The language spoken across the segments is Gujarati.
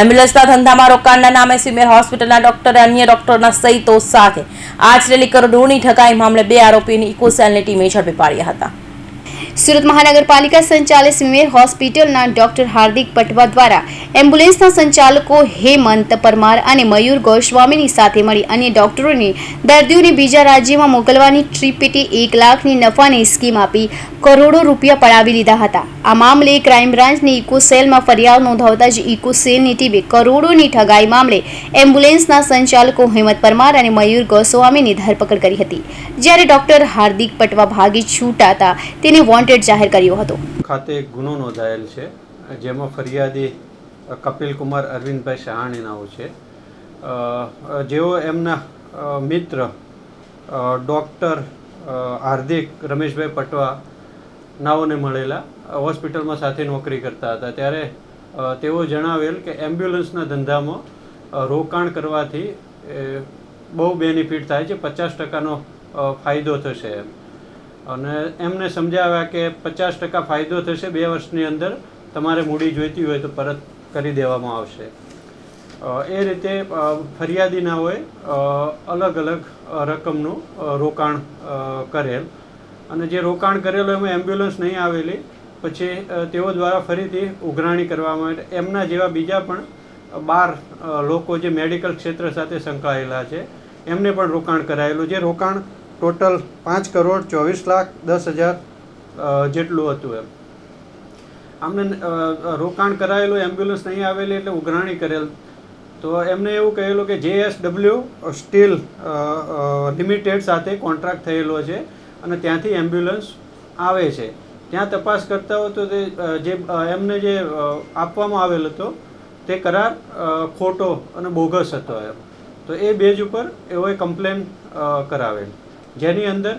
એમ્બ્યુલન્સના ધંધામાં રોકાણના નામે સિમેર હોસ્પિટલના ડોક્ટરે અન્ય ડોક્ટરના સહિતો સાથે. આચરેલી કરોડોની ઠગાઈ મામલે બે આરોપીની ઇકોસેલની ટીમે ઝડપી પાડ્યા હતા. સુરત મહાનગરપાલિકા સંચાલિત સિમેર હોસ્પિટલના ડોક્ટર હાર્દિક પટવા દ્વારા એમ્બ્યુલન્સના સંચાલકો હેમંત પરમાર અને મયુર ગોસ્વામીની સાથે મળી અન્ય ડોક્ટરોને દર્દીઓને બીજા રાજ્યમાં મોકલવાની ટ્રીપેટે એક લાખની નફાની સ્કીમ આપી કરોડો રૂપિયા પડાવી લીધા હતા. આ મામલે ક્રાઇમ બ્રાન્ચની ઇકોસેલમાં ફરિયાદ નોંધાવતા જ ઇકોસેલની ટીમે કરોડોની ઠગાઈ મામલે એમ્બ્યુલન્સના સંચાલકો હેમંત પરમાર અને મયુર ગોસ્વામીની ધરપકડ કરી હતી. જ્યારે ડોક્ટર હાર્દિક પટવા ભાગી છૂટાતા તેને વોન્ટેડ જાહેર કર્યો હતો. ખાતે ગુનો નોંધાયેલ છે. જેમાં ફરિયાદી કપિલ કુમાર, અરવિંદભાઈ સહાણી નામ છે. જેઓ એમના મિત્ર ડૉક્ટર હાર્દિક, રમેશભાઈ પટવા નાઓને મળેલા હોસ્પિટલમાં સાથે નોકરી કરતા હતા. ત્યારે તેઓ જણાવેલ કે એમ્બ્યુલન્સના ધંધામાં રોકાણ કરવાથી બહુ બેનિફિટ થાય છે. પચાસ ટકાનો ફાયદો થશે એમ. અને એમને સમજાવ્યા કે પચાસ ટકા ફાયદો થશે બે વર્ષની અંદર, તમારે મૂડી જોઈતી હોય તો પરત કરી દેવામાં આવશે. એ રીતે ફરિયાદીના હોય અલગ અલગ રકમનું રોકાણ કરેલ. અને જે રોકાણ કરેલું એમાં એમ્બ્યુલન્સ નહીં આવેલી, પછી તેઓ દ્વારા ફરીથી ઉઘરાણી કરવામાં આવે. એમના જેવા બીજા પણ બાર લોકો જે મેડિકલ ક્ષેત્ર સાથે સંકળાયેલા છે, એમને પણ રોકાણ કરાયેલું. જે રોકાણ ટોટલ પાંચ કરોડ ચોવીસ લાખ દસ હજાર જેટલું હતું એમ. આમને રોકાણ કરાયેલું, એમ્બ્યુલન્સ નહીં આવેલી એટલે ઉઘરાણી કરેલ. તો એમને એવું કહેલું કે જે એસ ડબલ્યુ સ્ટીલ લિમિટેડ સાથે કોન્ટ્રાક્ટ થયેલો છે અને ત્યાંથી એમ્બ્યુલન્સ આવે છે. ત્યાં તપાસ કરતા હોય તો તે જે એમને જે આપવામાં આવેલ હતો, તે કરાર ખોટો અને બોગસ હતો એમ. તો એ બેઝ ઉપર એઓએ કમ્પ્લેન કરાવેલ. જેની અંદર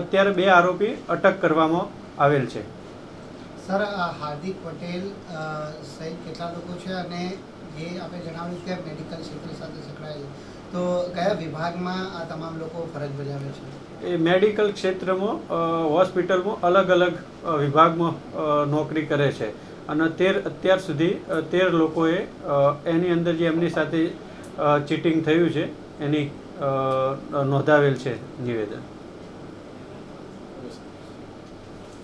અત્યારે બે આરોપી અટક કરવામાં આવેલ છે. સર આ હાર્દિક પટેલ સહિત કેટલા લોકો છે અને જે આપણે જણાવ્યું કે મેડિકલ ક્ષેત્ર સાથે સંકળાયેલ તો કયા વિભાગમાં આ તમામ લોકો ફરજ બજાવે છે? એ મેડિકલ ક્ષેત્રમાં હોસ્પિટલમાં અલગ અલગ વિભાગમાં નોકરી કરે છે. અને તેર અત્યાર સુધી તેર લોકોએ એની અંદર જે એમની સાથે ચીટિંગ થયું છે એની નોંધાવેલ છે નિવેદન.